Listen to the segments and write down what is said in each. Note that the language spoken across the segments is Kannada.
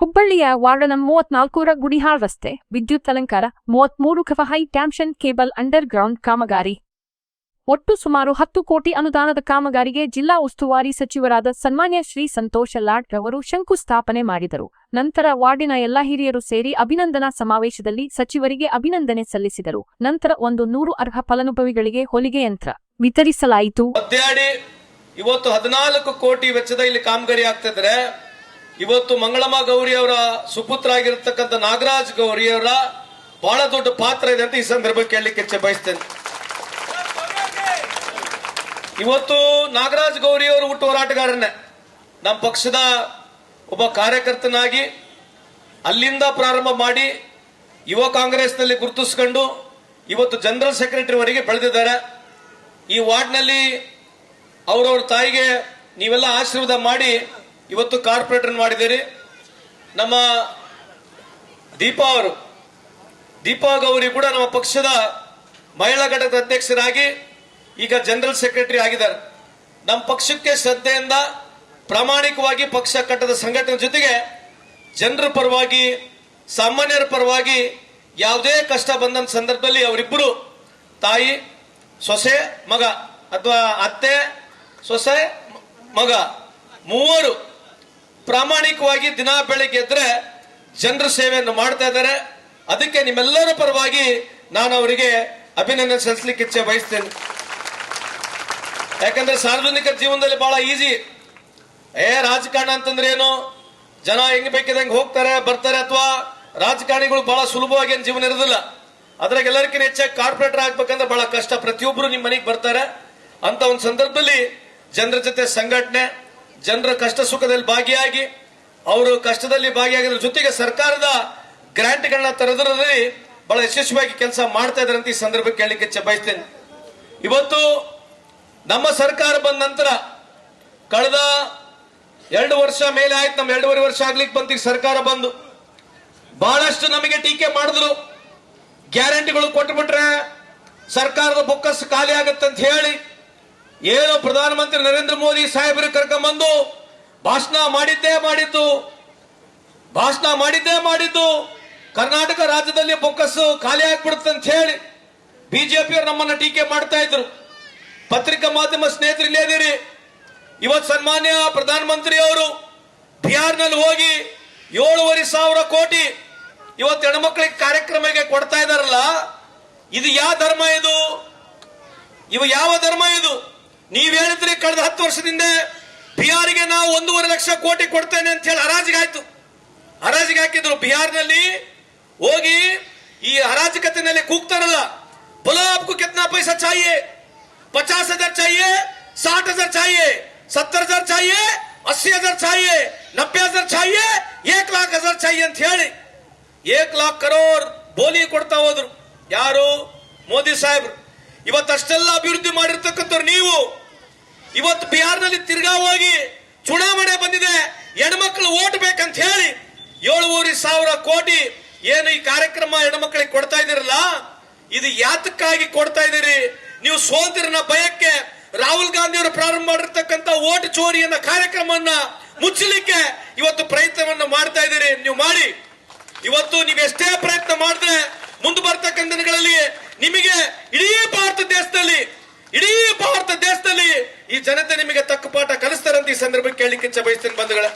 ಹುಬ್ಬಳ್ಳಿಯ ವಾರ್ಡ್ ನಂ ಮೂವತ್ನಾಲ್ಕೂರ ಗುಡಿಹಾಳ್ ರಸ್ತೆ ವಿದ್ಯುತ್ ಅಲಂಕಾರ, ಮೂವತ್ಮೂರು ಕಫ high tension cable underground ಕಾಮಗಾರಿ. ಒಟ್ಟು ಸುಮಾರು ಹತ್ತು ಕೋಟಿ ಅನುದಾನದ ಕಾಮಗಾರಿಗೆ ಜಿಲ್ಲಾ ಉಸ್ತುವಾರಿ ಸಚಿವರಾದ ಸನ್ಮಾನ್ಯ ಶ್ರೀ ಸಂತೋಷ ಲಾಡ್ ರವರು ಶಂಕುಸ್ಥಾಪನೆ ಮಾಡಿದರು. ನಂತರ ವಾರ್ಡಿನ ಎಲ್ಲಾ ಹಿರಿಯರು ಸೇರಿ ಅಭಿನಂದನಾ ಸಮಾವೇಶದಲ್ಲಿ ಸಚಿವರಿಗೆ ಅಭಿನಂದನೆ ಸಲ್ಲಿಸಿದರು. ನಂತರ ಒಂದು ನೂರು ಅರ್ಹ ಫಲಾನುಭವಿಗಳಿಗೆ ಹೊಲಿಗೆ ಯಂತ್ರ ವಿತರಿಸಲಾಯಿತು. ಇವತ್ತು ಹದಿನಾಲ್ಕು ಕೋಟಿ ವೆಚ್ಚದ ಇಲ್ಲಿ ಕಾಮಗಾರಿ ಆಗ್ತಿದ್ರೆ ಇವತ್ತು ಮಂಗಳಮ್ಮ ಗೌರಿ ಅವರ ಸುಪುತ್ರ ಆಗಿರತಕ್ಕಂಥ ನಾಗರಾಜ್ ಗೌರಿ ಅವರ ಬಹಳ ದೊಡ್ಡ ಪಾತ್ರ ಇದೆ ಅಂತ ಈ ಸಂದರ್ಭಕ್ಕೆ ಕೇಳಲಿಕ್ಕೆ ಬಯಸ್ತೇನೆ. ಇವತ್ತು ನಾಗರಾಜ್ ಗೌರಿ ಅವರು ಹುಟ್ಟು ಹೋರಾಟಗಾರನೇ. ನಮ್ಮ ಪಕ್ಷದ ಒಬ್ಬ ಕಾರ್ಯಕರ್ತನಾಗಿ ಅಲ್ಲಿಂದ ಪ್ರಾರಂಭ ಮಾಡಿ ಯುವ ಕಾಂಗ್ರೆಸ್ನಲ್ಲಿ ಗುರುತಿಸ್ಕೊಂಡು ಇವತ್ತು ಜನರಲ್ ಸೆಕ್ರೆಟರಿವರೆಗೆ ಬೆಳೆದಿದ್ದಾರೆ. ಈ ವಾರ್ಡ್ನಲ್ಲಿ ಅವರವ್ರ ತಾಯಿಗೆ ನೀವೆಲ್ಲ ಆಶೀರ್ವಾದ ಮಾಡಿ ಇವತ್ತು ಕಾರ್ಪೊರೇಟರ್ ಮಾಡಿದ್ದೀರಿ ನಮ್ಮ ದೀಪಾ ಅವರು. ದೀಪಾ ಗೌರಿ ಕೂಡ ನಮ್ಮ ಪಕ್ಷದ ಮಹಿಳಾ ಘಟಕದ ಅಧ್ಯಕ್ಷರಾಗಿ ಈಗ ಜನರಲ್ ಸೆಕ್ರೆಟರಿ ಆಗಿದ್ದಾರೆ. ನಮ್ಮ ಪಕ್ಷಕ್ಕೆ ಶ್ರದ್ಧೆಯಿಂದ ಪ್ರಾಮಾಣಿಕವಾಗಿ ಪಕ್ಷ ಕಟ್ಟದ ಸಂಘಟನೆ ಜೊತೆಗೆ ಜನರ ಪರವಾಗಿ, ಸಾಮಾನ್ಯರ ಪರವಾಗಿ ಯಾವುದೇ ಕಷ್ಟ ಬಂದಂತ ಸಂದರ್ಭದಲ್ಲಿ ಅವರಿಬ್ಬರು ತಾಯಿ, ಸೊಸೆ, ಮಗ ಅಥವಾ ಅತ್ತೆ, ಸೊಸೆ, ಮಗ ಮೂವರು ಪ್ರಾಮಾಣಿಕವಾಗಿ ದಿನ ಬೆಳಿಗ್ಗೆ ಎದ್ರೆ ಜನರ ಸೇವೆಯನ್ನು ಮಾಡ್ತಾ ಇದ್ದಾರೆ. ಅದಕ್ಕೆ ನಿಮ್ಮೆಲ್ಲರ ಪರವಾಗಿ ನಾನು ಅವರಿಗೆ ಅಭಿನಂದನೆ ಸಲ್ಲಿಸಲಿಕ್ಕೆ ಇಚ್ಛೆ ಬಯಸ್ತೇನೆ. ಯಾಕಂದ್ರೆ ಸಾರ್ವಜನಿಕ ಜೀವನದಲ್ಲಿ ಬಹಳ ಈಸಿ ಏ, ರಾಜಕಾರಣ ಅಂತಂದ್ರೆ ಏನು? ಜನ ಹೆಂಗ್ ಬೇಕಿದಂಗೆ ಹೋಗ್ತಾರೆ, ಬರ್ತಾರೆ ಅಥವಾ ರಾಜಕಾರಣಿಗಳು ಬಹಳ ಸುಲಭವಾಗಿ ಏನು ಜೀವನ ಇರೋದಿಲ್ಲ. ಅದ್ರಾಗ ಎಲ್ಲರಿಗಿಂತ ಹೆಚ್ಚಾಗಿ ಕಾರ್ಪೊರೇಟರ್ ಆಗ್ಬೇಕಂದ್ರೆ ಬಹಳ ಕಷ್ಟ. ಪ್ರತಿಯೊಬ್ಬರು ನಿಮ್ಮ ಮನೆಗೆ ಬರ್ತಾರೆ. ಅಂತ ಒಂದು ಸಂದರ್ಭದಲ್ಲಿ ಜನರ ಜೊತೆ ಸಂಘಟನೆ ಜನರ ಕಷ್ಟ ಸುಖದಲ್ಲಿ ಭಾಗಿಯಾಗಿ, ಅವರು ಕಷ್ಟದಲ್ಲಿ ಭಾಗಿಯಾಗಿದ್ರ ಜೊತೆಗೆ ಸರ್ಕಾರದ ಗ್ರಾಂಟ್ಗಳನ್ನ ತರದ್ರಲ್ಲಿ ಬಹಳ ಯಶಸ್ವಿಯಾಗಿ ಕೆಲಸ ಮಾಡ್ತಾ ಇದ್ದಾರೆ ಅಂತ ಈ ಸಂದರ್ಭಕ್ಕೆ ಕೇಳಲಿಕ್ಕೆ ಇಚ್ಛೆ ಬಯಸ್ತೇನೆ. ಇವತ್ತು ನಮ್ಮ ಸರ್ಕಾರ ಬಂದ ನಂತರ ಕಳೆದ ಎರಡು ವರ್ಷ ಮೇಲೆ ಆಯ್ತು, ನಮ್ಮ ಎರಡೂವರೆ ವರ್ಷ ಆಗ್ಲಿಕ್ಕೆ ಬಂತು ಸರ್ಕಾರ ಬಂದು. ಬಹಳಷ್ಟು ನಮಗೆ ಟೀಕೆ ಮಾಡಿದ್ರು, ಗ್ಯಾರಂಟಿಗಳು ಕೊಟ್ಬಿಟ್ರೆ ಸರ್ಕಾರದ ಬೊಕ್ಕಸ್ ಖಾಲಿ ಆಗತ್ತೆ ಅಂತ ಹೇಳಿ ಏನು ಪ್ರಧಾನಮಂತ್ರಿ ನರೇಂದ್ರ ಮೋದಿ ಸಾಹೇಬರು ಕರ್ಕೊಂಬಂದು ಭಾಷಣ ಮಾಡಿದ್ದೇ ಮಾಡಿದ್ದು ಭಾಷಣ ಮಾಡಿದ್ದೇ ಮಾಡಿದ್ದು. ಕರ್ನಾಟಕ ರಾಜ್ಯದಲ್ಲಿ ಬೊಕ್ಕಸ್ಸು ಖಾಲಿ ಆಗ್ಬಿಡುತ್ತೆ ಅಂತ ಹೇಳಿ ಬಿಜೆಪಿಯವರು ನಮ್ಮನ್ನ ಟೀಕೆ ಮಾಡ್ತಾ ಇದ್ರು. ಪತ್ರಿಕಾ ಮಾಧ್ಯಮ ಸ್ನೇಹಿತರು ಇಲ್ಲೇ ಇದೀರಿ ಇವತ್ತು ಸನ್ಮಾನ್ಯ ಪ್ರಧಾನಮಂತ್ರಿ ಅವರು ಬಿಹಾರ್ನಲ್ಲಿ ಹೋಗಿ ಏಳುವರೆ ಸಾವಿರ ಕೋಟಿ ಇವತ್ತು ಹೆಣ್ಮಕ್ಳಿಗೆ ಕಾರ್ಯಕ್ರಮಕ್ಕೆ ಕೊಡ್ತಾ ಇದಾರಲ್ಲ ಇದು ಯಾವ ಧರ್ಮ ಇದು? ಇವು ಯಾವ ಧರ್ಮ ಇದು? ನೀವ್ ಹೇಳಿದ್ರಿ ಕಳೆದ ಹತ್ತು ವರ್ಷದಿಂದ ಬಿಹಾರಿಗೆ ನಾವು ಒಂದೂವರೆ ಲಕ್ಷ ಕೋಟಿ ಕೊಡ್ತೇನೆ ಅಂತ ಹೇಳಿ ಹರಾಜಿಗೆ ಆಯ್ತು. ಹರಾಜಿಗೆ ಹಾಕಿದ್ರು. ಬಿಹಾರ್ನಲ್ಲಿ ಹೋಗಿ ಈ ಹರಾಜಕತಿನಲ್ಲಿ ಕೂಗ್ತಾರಲ್ಲ. ಬಲಾಬ್ಕು ಕೆತ್ನಾ ಪೈಸಾ ಚಾಯೇ, ಪಚಾಸ್ ಹಜಾರ್ ಚಾಯೇ, ಸಾಟ್ ಹಜಾರ್ ಚಾಯೇ, ಸತ್ತರ್ ಹಜಾರ್ ಚಾಯೇ, ಅಸ್ಸಿ ಹಜಾರ್ ಚಾಯೇ ನಬ್ಬೆ ಹಜಾರ್ ಚಾಯೇ, ಏಕ್ ಲಾಖ್ ಹಜಾರ್ ಚಾಯಿ ಅಂತ ಹೇಳಿ ಏಕ್ ಲಾಖ್ ಕರೋರ್ ಬೋಲಿ ಕೊಡ್ತಾ ಹೋದ್ರು. ಯಾರು? ಮೋದಿ ಸಾಹೇಬ್ರು. ಇವತ್ತಷ್ಟೆಲ್ಲ ಅಭಿವೃದ್ಧಿ ಮಾಡಿರ್ತಕ್ಕಂಥವ್ರು ನೀವು. ಇವತ್ತು ಬಿಹಾರ್ನಲ್ಲಿ ತಿರ್ಗಾ ಹೋಗಿ ಚುನಾವಣೆ ಬಂದಿದೆ. ಹೆಣ್ಮಕ್ಳು ಓಟ್ ಬೇಕಂತ ಹೇಳಿ ಏಳುವರೆ ಸಾವಿರ ಕೋಟಿ ಏನು ಈ ಕಾರ್ಯಕ್ರಮ ಹೆಣ್ಮಕ್ಳಿಗೆ ಕೊಡ್ತಾ ಇದ್ದೀರಲ್ಲ? ಇದು ಯಾತಕ್ಕಾಗಿ ಕೊಡ್ತಾ ಇದ್ದೀರಿ? ನೀವು ಸೋದರನ ಭಯಕ್ಕೆ ರಾಹುಲ್ ಗಾಂಧಿ ಅವರು ಪ್ರಾರಂಭ ಮಾಡಿರ್ತಕ್ಕಂಥ ಓಟ್ ಚೋರಿಯನ್ನ ಕಾರ್ಯಕ್ರಮವನ್ನ ಮುಚ್ಚಲಿಕ್ಕೆ ಇವತ್ತು ಪ್ರಯತ್ನವನ್ನ ಮಾಡ್ತಾ ಇದ್ದೀರಿ. ನೀವು ಮಾಡಿ. ಇವತ್ತು ನೀವು ಎಷ್ಟೇ ಪ್ರಯತ್ನ ಮಾಡಿದ್ರೆ ಮುಂದೆ ಬರ್ತಕ್ಕಂಥ ದಿನಗಳಲ್ಲಿ ನಿಮಗೆ ಇಡೀ ಭಾರತ ದೇಶದಲ್ಲಿ ಇಡೀ ಭಾರತ ದೇಶದಲ್ಲಿ ಈ ಜನತೆ ನಿಮಗೆ ತಕ್ಕ ಪಾಠ ಕಲಿಸ್ತಾರಂತ ಈ ಸಂದರ್ಭಕ್ಕೆ ಕೇಳಲಿಕ್ಕೆ ಇಚ್ಛೆ ಬಯಸ್ತೇನೆ ಬಂಧುಗಳ.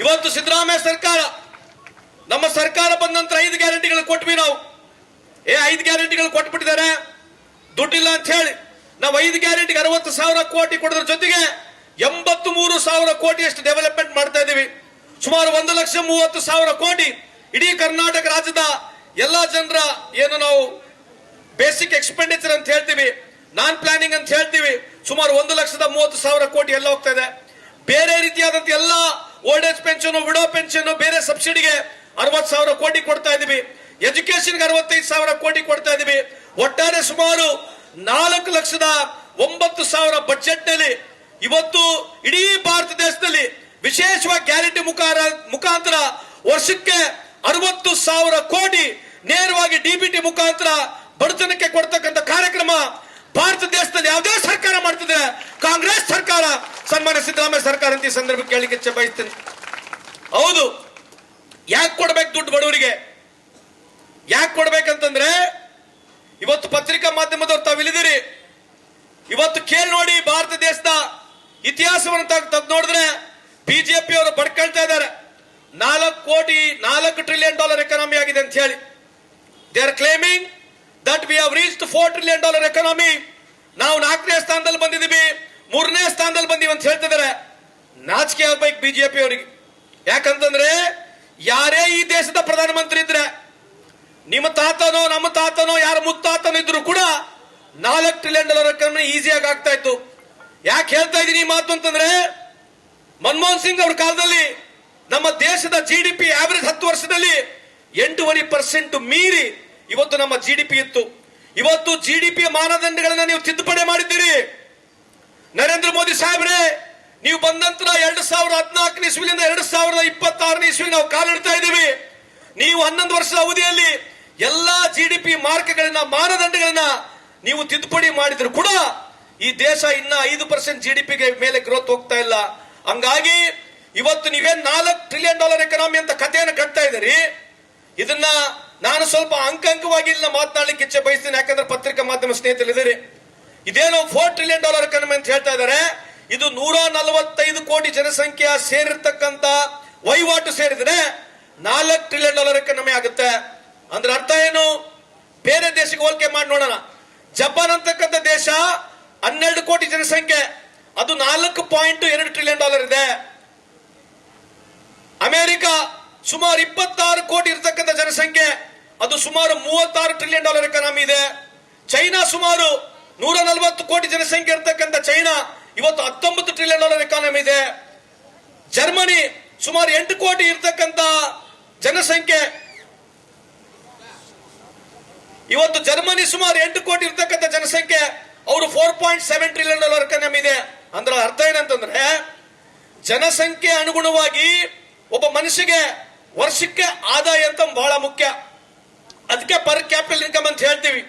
ಇವತ್ತು ಸಿದ್ದರಾಮಯ್ಯ ಸರ್ಕಾರ, ನಮ್ಮ ಸರ್ಕಾರ ಬಂದ ನಂತರ ಐದು ಗ್ಯಾರಂಟಿಗಳು ಕೊಟ್ವಿ ನಾವು. ಏ, ಐದು ಗ್ಯಾರಂಟಿಗಳು ಕೊಟ್ಬಿಟ್ಟಿದ್ದಾರೆ. ದುಡ್ಡಿಲ್ಲ ಅಂತ ಹೇಳಿ ನಾವು ಐದು ಗ್ಯಾರಂಟಿಗೆ ಅರವತ್ತು ಸಾವಿರ ಕೋಟಿ ಕೊಡೋದ್ರ ಜೊತೆಗೆ ಎಂಬತ್ತು ಮೂರು ಸಾವಿರ ಕೋಟಿಯಷ್ಟು ಡೆವಲಪ್ಮೆಂಟ್ ಮಾಡ್ತಾ ಇದ್ದೀವಿ ಸುಮಾರು ಒಂದು ಲಕ್ಷ ಮೂವತ್ತು ಸಾವಿರ ಕೋಟಿ ಇಡೀ ಕರ್ನಾಟಕ ರಾಜ್ಯದ ಎಲ್ಲಾ ಜನರ ಏನು ನಾವು ಬೇಸಿಕ್ ಎಕ್ಸ್ಪೆಂಡಿಚರ್ ಅಂತ ಹೇಳ್ತೀವಿ. ನಾನ್ ಪ್ಲಾನಿಂಗ್ ಅಂತ ಹೇಳ್ತೀವಿ. ಸುಮಾರು ಒಂದು ಲಕ್ಷದ ಮೂವತ್ತು ಸಾವಿರ ಕೋಟಿ ಎಲ್ಲ ಹೋಗ್ತಾ ಇದೆ. ಬೇರೆ ರೀತಿಯಾದಂತ ಎಲ್ಲ old age pension widow pension ಬೇರೆ ಸಬ್ಸಿಡಿಗೆ ಅರವತ್ತು ಸಾವಿರ ಕೋಟಿ ಕೊಡ್ತಾ ಇದೀವಿ. ಎಜುಕೇಶನ್ಗೆ ಅರವತ್ತೈದು ಸಾವಿರ ಕೋಟಿ ಕೊಡ್ತಾ ಇದೀವಿ. ಒಟ್ಟಾರೆ ಸುಮಾರು ನಾಲ್ಕು ಲಕ್ಷದ ಒಂಬತ್ತು ಸಾವಿರ ಬಜೆಟ್ನಲ್ಲಿ ಇವತ್ತು ಇಡೀ ಭಾರತ ದೇಶದಲ್ಲಿ ವಿಶೇಷವಾಗಿ ಗ್ಯಾರಂಟಿ ಮುಖಾರ, ಮುಖಾಂತರ ವರ್ಷಕ್ಕೆ ಅರವತ್ತು ಸಾವಿರ ಕೋಟಿ ನೇರವಾಗಿ ಡಿಬಿಟಿ ಮುಖಾಂತರ ಬಡತನಕ್ಕೆ ಕೊಡ್ತಕ್ಕಂಥ ಕಾರ್ಯಕ್ರಮ ಭಾರತ ದೇಶದಲ್ಲಿ ಯಾವುದೇ ಸರ್ಕಾರ ಮಾಡ್ತಿದೆ ಕಾಂಗ್ರೆಸ್ ಸರ್ಕಾರ, ಸನ್ಮಾನ್ಯ ಸಿದ್ದರಾಮಯ್ಯ ಸರ್ಕಾರ ಅಂತ ಈ ಸಂದರ್ಭಕ್ಕೆ ಕೇಳಲಿಕ್ಕೆ ಬಯಸ್ತೇನೆ. ಹೌದು. ಯಾಕೆ ಕೊಡ್ಬೇಕು ದುಡ್ಡು ಬಡವರಿಗೆ? ಯಾಕೆ ಕೊಡ್ಬೇಕಂತಂದ್ರೆ, ಇವತ್ತು ಪತ್ರಿಕಾ ಮಾಧ್ಯಮದವ್ರು ತಾವು ಇಳಿದಿರಿ ಇವತ್ತು ಕೇಳಿ ನೋಡಿ ಭಾರತ ದೇಶದ ಇತಿಹಾಸವನ್ನು ತೆಗೆದು ನೋಡಿದ್ರೆ ಬಿಜೆಪಿ ಅವರು ಬಡ್ಕೊಳ್ತಾ ಇದ್ದಾರೆ. ನಾಲ್ಕು ಕೋಟಿ, ನಾಲ್ಕು ಟ್ರಿಲಿಯನ್ ಡಾಲರ್ ಎಕಾನಮಿ ಆಗಿದೆ ಅಂತ ಹೇಳಿ. They are claiming that we have reach four trillion dollar economy ನಾವು ನಾಲ್ಕನೇ ಸ್ಥಾನದಲ್ಲಿ ಬಂದಿದ್ದೀವಿ. ಮೂರನೇ ಸ್ಥಾನದಲ್ಲಿ ಬಂದೀವಿ ಅಂತ ಹೇಳ್ತಿದ್ದಾರೆ. ನಾಚಿಕೆ ಆಗ್ಬೇಕು ಬಿಜೆಪಿ ಅವರಿಗೆ. ಯಾಕಂತಂದ್ರೆ ಯಾರೇ ಈ ದೇಶದ ಪ್ರಧಾನಮಂತ್ರಿ ಇದ್ರೆ, ನಿಮ್ಮ ತಾತನೋ, ನಮ್ಮ ತಾತನೋ, ಯಾರ ಮುತ್ತಾತನೋ ಇದ್ರು ಕೂಡ ನಾಲ್ಕು ಟ್ರಿಲಿಯನ್ ಡಾಲರ್ ಎಕಾನಮಿ ಈಸಿಯಾಗಿ ಆಗ್ತಾ ಇತ್ತು. ಯಾಕೆ ಹೇಳ್ತಾ ಇದ್ದೀನಿ ಈ ಮಾತು ಅಂತಂದ್ರೆ, ಮನಮೋಹನ್ ಸಿಂಗ್ ಅವ್ರ ಕಾಲದಲ್ಲಿ ನಮ್ಮ ದೇಶದ ಜಿ ಡಿ ಪಿ ಆವರೇಜ್ ಹತ್ತು ವರ್ಷದಲ್ಲಿ ಎಂಟೂವರೆ ಪರ್ಸೆಂಟ್ ಮೀರಿ ಇವತ್ತು ನಮ್ಮ ಜಿ ಡಿ ಪಿ ಇತ್ತು. ಇವತ್ತು ಜಿ ಡಿ ಪಿ ಮಾನದಂಡಗಳನ್ನ ನೀವು ತಿದ್ದುಪಡಿ ಮಾಡಿದ್ದೀರಿ. ನರೇಂದ್ರ ಮೋದಿ ಸಾಹೇಬ್ರೆ, ನೀವು ಬಂದಂತರ ಎರಡು ಸಾವಿರದ ಹದಿನಾಲ್ಕನೇ ಇಸ್ವಿಲಿಂದ ಎರಡು ಸಾವಿರದ ಇಪ್ಪತ್ತಾರನೇ ಇಸ್ವಿ ನಾವು ಕಾಲಿಡ್ತಾ ಇದ್ದೀವಿ. ನೀವು ಹನ್ನೊಂದು ವರ್ಷದ ಅವಧಿಯಲ್ಲಿ ಎಲ್ಲಾ ಜಿ ಡಿ ಪಿ ಮಾರ್ಕ್ಗಳನ್ನ, ಮಾನದಂಡಗಳನ್ನ ನೀವು ತಿದ್ದುಪಡಿ ಮಾಡಿದ್ರು ಕೂಡ ಈ ದೇಶ ಇನ್ನ ಐದು ಪರ್ಸೆಂಟ್ ಜಿ ಡಿ ಪಿಗೆ ಮೇಲೆ ಗ್ರೋತ್ ಹೋಗ್ತಾ ಇಲ್ಲ. ಹಂಗಾಗಿ ಇವತ್ತು ನೀವೇನ್ ನಾಲ್ಕು ಟ್ರಿಲಿಯನ್ ಡಾಲರ್ ಎಕನಾಮಿ ಅಂತ ಕಥೆಯನ್ನು ಕಟ್ತಾ ಇದ್ದೀರಿ. ಇದನ್ನ ನಾನು ಸ್ವಲ್ಪ ಅಂಕಂಕವಾಗಿಲ್ಲ ಇಲ್ಲ ಮಾತನಾಡಲಿಕ್ಕೆ ಇಚ್ಛೆ ಬಯಸ್ತೀನಿ, ಯಾಕಂದ್ರೆ ಪತ್ರಿಕಾ ಮಾಧ್ಯಮ ಸ್ನೇಹಿತರಿದ್ದೀರಿ. ಇದೇನೋ ಫೋರ್ ಟ್ರಿಲಿಯನ್ ಡಾಲರ್ ಎಕಾನಮಿ ಅಂತ ಹೇಳ್ತಾ ಇದ್ದಾರೆ. ಇದು ನೂರ ನಲವತ್ತೈದು ಕೋಟಿ ಜನಸಂಖ್ಯೆ ಸೇರಿರ್ತಕ್ಕಂತ ವಹಿವಾಟು ಸೇರಿದ್ರೆ ನಾಲ್ಕು ಟ್ರಿಲಿಯನ್ ಡಾಲರ್ ಎಕಾನಮಿ ಆಗುತ್ತೆ. ಅಂದ್ರೆ ಅರ್ಥ ಏನು? ಬೇರೆ ದೇಶಕ್ಕೆ ಹೋಲಿಕೆ ಮಾಡಿ ನೋಡೋಣ. ಜಪಾನ್ ಅಂತಕ್ಕಂಥ ದೇಶ ಹನ್ನೆರಡು ಕೋಟಿ ಜನಸಂಖ್ಯೆ. ಅದು ನಾಲ್ಕು ಪಾಯಿಂಟ್ ಎರಡು ಟ್ರಿಲಿಯನ್ ಡಾಲರ್ ಇದೆ. ಅಮೆರಿಕ ಸುಮಾರು ಇಪ್ಪತ್ತಾರು ಕೋಟಿ ಇರತಕ್ಕಂಥ ಜನಸಂಖ್ಯೆ, ಅದು ಸುಮಾರು ಮೂವತ್ತಾರು ಟ್ರಿಲಿಯನ್ ಡಾಲರ್ ಎಕಾನಮಿ ಇದೆ. ಚೈನಾ ಸುಮಾರು ನೂರ ನಲವತ್ತು ಕೋಟಿ ಜನಸಂಖ್ಯೆ ಇರತಕ್ಕಂಥ ಚೈನಾ ಇವತ್ತು ಹತ್ತೊಂಬತ್ತು ಟ್ರಿಲಿಯನ್ ಡಾಲರ್ ಎಕಾನಮಿ ಇದೆ. ಜರ್ಮನಿ ಸುಮಾರು ಎಂಟು ಕೋಟಿ ಇರತಕ್ಕಂಥ ಜನಸಂಖ್ಯೆ. ಇವತ್ತು ಜರ್ಮನಿ ಸುಮಾರು ಎಂಟು ಕೋಟಿ ಇರತಕ್ಕಂಥ ಜನಸಂಖ್ಯೆ, ಅವರು four point seven trillion dollar economy ಇದೆ. ಅಂದ್ರೆ ಅರ್ಥ ಏನಂತಂದ್ರೆ, ಜನಸಂಖ್ಯೆ ಅನುಗುಣವಾಗಿ ಒಬ್ಬ ಮನುಷ್ಯಗೆ ವರ್ಷಕ್ಕೆ ಆದಾಯ ಅಂತ ಬಹಳ ಮುಖ್ಯ. ಅದಕ್ಕೆ ಪರ್ ಕ್ಯಾಪಿಟಲ್ ಇನ್ಕಮ್ ಅಂತ ಹೇಳ್ತೀವಿ.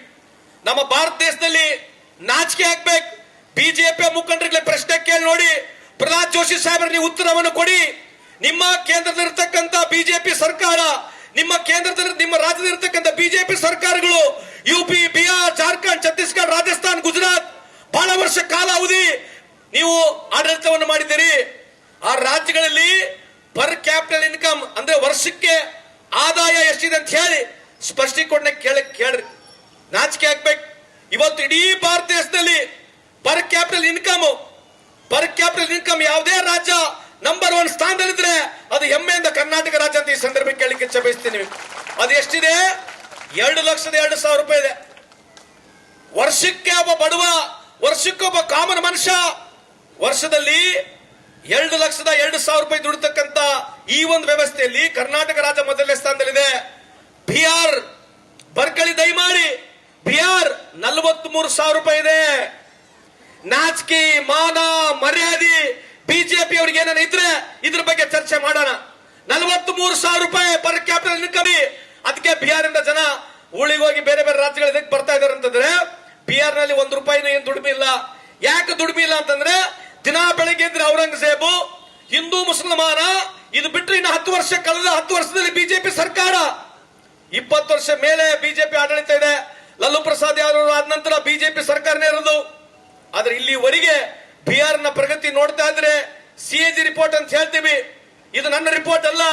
ನಮ್ಮ ಭಾರತ ದೇಶದಲ್ಲಿ ನಾಚಿಕೆ ಹಾಕ್ಬೇಕು ಬಿಜೆಪಿ ಮುಖಂಡರಿಗೆ ಪ್ರಶ್ನೆ ಕೇಳಿ ನೋಡಿ. ಪ್ರಹ್ಲಾದ್ ಜೋಶಿ ಸಾಹೇಬ್ರ, ನೀವು ಉತ್ತರವನ್ನು ಕೊಡಿ. ನಿಮ್ಮ ಕೇಂದ್ರದಲ್ಲಿರ್ತಕ್ಕಂಥ ಬಿಜೆಪಿ ಸರ್ಕಾರ, ನಿಮ್ಮ ಕೇಂದ್ರದಲ್ಲಿ, ನಿಮ್ಮ ರಾಜ್ಯದಲ್ಲಿರ್ತಕ್ಕಂಥ ಬಿಜೆಪಿ ಸರ್ಕಾರಗಳು ಯು ಪಿ ಬಿಹಾರ್, ಜಾರ್ಖಂಡ್, ಛತ್ತೀಸ್ಗಢ, ರಾಜಸ್ಥಾನ್, ಗುಜರಾತ್, ಬಹಳ ವರ್ಷ ಕಾಲ ಅವಧಿ ನೀವು ಆಡಳಿತವನ್ನು ಮಾಡಿದ್ದೀರಿ. ಆ ರಾಜ್ಯಗಳಲ್ಲಿ ಪರ್ ಕ್ಯಾಪಿಟಲ್ ಇನ್ಕಮ್ ಅಂದ್ರೆ ವರ್ಷಕ್ಕೆ ಆದಾಯ ಎಷ್ಟಿದೆ ಅಂತ ಹೇಳಿ ಸ್ಪಷ್ಟೀಕರಣ ಕೇಳ ಕೇಳ್ರಿ. ನಾಚಿಕೆ ಹಾಕ್ಬೇಕು ಇವತ್ತು ಇಡೀ ಭಾರತ ದೇಶದಲ್ಲಿ per capital income per capital income ಯಾವುದೇ ರಾಜ್ಯ ನಂಬರ್ ಒನ್ ಸ್ಥಾನದಲ್ಲಿದ್ರೆ ಅದು ಹೆಮ್ಮೆಯಿಂದ ಕರ್ನಾಟಕ ರಾಜ್ಯ ಅಂತ ಈ ಸಂದರ್ಭ ಕೇಳಲಿಕ್ಕೆ ಚಪಿಸ್ತೀನಿ ಅದು ಎಷ್ಟಿದೆ? ಎರಡು ಲಕ್ಷದ ಎರಡು ಸಾವಿರ ರೂಪಾಯಿ ಇದೆ. ವರ್ಷಕ್ಕೆ ಒಬ್ಬ ಬಡವ ವರ್ಷಕ್ಕೆ ಒಬ್ಬ ಕಾಮನ್ ಮನುಷ್ಯ, ವರ್ಷದಲ್ಲಿ ಎರಡು ಲಕ್ಷದ ಎರಡು ಸಾವಿರ ರೂಪಾಯಿ ದುಡಿತಕ್ಕಂತ ಈ ಒಂದು ವ್ಯವಸ್ಥೆಯಲ್ಲಿ ಕರ್ನಾಟಕ ರಾಜ್ಯ ಮೊದಲನೇ ಸ್ಥಾನದಲ್ಲಿದೆ. ಬಿಹಾರ್, ಬರ್ಕಳಿ ದಯಮಾಡಿ. ಬಿಹಾರ್ ನಲವತ್ತ್ ಮೂರು ಸಾವಿರ ರೂಪಾಯಿ ಇದೆ. ನಾಚಿಕೆ, ಮಾನ, ಮರ್ಯಾದೆ, ಬಿಜೆಪಿ ಅವ್ರಿಗೆ ಏನೇನು ಇದ್ರೆ ಇದ್ರ ಬಗ್ಗೆ ಚರ್ಚೆ ಮಾಡೋಣ. ನಲವತ್ತ್ ಮೂರು ಸಾವಿರ ರೂಪಾಯಿ ಪರ್ ಕ್ಯಾಪಿಟಲ್ ಇನ್ಕಮ್ ಅದಕ್ಕೆ ಬಿಹಾರಿಂದ ಜನ ಹೋಗಿ ಬೇರೆ ಬೇರೆ ರಾಜ್ಯಗಳ ಬರ್ತಾ ಇದಾರೆ ಅಂತಂದ್ರೆ ಬಿಹಾರ್ನಲ್ಲಿ ಒಂದು ರೂಪಾಯಿನೂ ಏನ್ ದುಡಿಮೆ ಇಲ್ಲ. ಯಾಕೆ ದುಡಿಮೆ ಇಲ್ಲ ಅಂತಂದ್ರೆ ದಿನಾ ಬೆಳಗ್ಗೆ ಔರಂಗಜೇಬು, ಹಿಂದೂ ಮುಸಲ್ಮಾನ, ಇದು ಬಿಟ್ಟರೆ ಇನ್ನು ಹತ್ತು ವರ್ಷ ಕಳೆದ ಹತ್ತು ವರ್ಷದಲ್ಲಿ ಬಿಜೆಪಿ ಸರ್ಕಾರ. ಇಪ್ಪತ್ತು ವರ್ಷ ಮೇಲೆ ಬಿಜೆಪಿ ಆಡಳಿತ ಇದೆ. ಲಲ್ಲು ಪ್ರಸಾದ್ ಯಾದವ್ ಆದ ನಂತರ ಬಿಜೆಪಿ ಸರ್ಕಾರನೇ ಇರೋದು. ಆದ್ರೆ ಇಲ್ಲಿವರೆಗೆ ಬಿಹಾರ್ನ ಪ್ರಗತಿ ನೋಡ್ತಾ ಇದ್ರೆ ಸಿ ಎ ಜಿ ರಿಪೋರ್ಟ್ ಅಂತ ಹೇಳ್ತೀವಿ. ಇದು ನನ್ನ ರಿಪೋರ್ಟ್ ಅಲ್ಲ.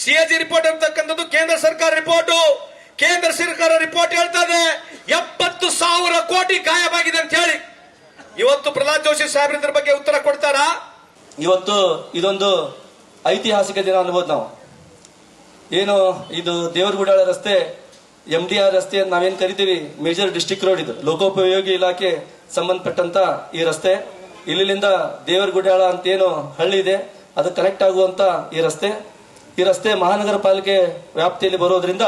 ಸಿ ಎ ಜಿ ರಿಪೋರ್ಟ್ ಅಂತಕ್ಕಂಥದ್ದು ಕೇಂದ್ರ ಸರ್ಕಾರ ರಿಪೋರ್ಟ್. ಕೇಂದ್ರ ಸರ್ಕಾರ ರಿಪೋರ್ಟ್ ಹೇಳ್ತಾ ಇದೆ, ಎಪ್ಪತ್ತು ಸಾವಿರ ಕೋಟಿ ಗಾಯವಾಗಿದೆ ಅಂತ ಹೇಳಿ. ಇವತ್ತು ಪ್ರಹ್ಲಾದ್ ಜೋಶಿ ಸಾಹೇಬ್ರ ಇದ್ರ ಬಗ್ಗೆ ಉತ್ತರ ಕೊಡ್ತಾರಾ? ಇವತ್ತು ಇದೊಂದು ಐತಿಹಾಸಿಕ ದಿನ ಅನ್ಬೋದು ನಾವು. ಏನು, ಇದು ದೇವರಗುಡಾಳ ರಸ್ತೆ, ಎಂ ಡಿ ಆರ್ ರಸ್ತೆ ನಾವೇನ್ ಕರಿತೀವಿ? ಮೇಜರ್ ಡಿಸ್ಟಿಕ್ ರೋಡ್ ಇದು. ಲೋಕೋಪಯೋಗಿ ಇಲಾಖೆ ಸಂಬಂಧಪಟ್ಟಂತ ಈ ರಸ್ತೆ. ಇಲ್ಲಿಂದ ದೇವರಗುಡಾಳ ಅಂತ ಏನು ಹಳ್ಳಿ ಇದೆ. ಅದು ಕನೆಕ್ಟ್ ಆಗುವಂತ ಈ ರಸ್ತೆ. ಈ ರಸ್ತೆ ಮಹಾನಗರ ಪಾಲಿಕೆ ವ್ಯಾಪ್ತಿಯಲ್ಲಿ ಬರೋದ್ರಿಂದ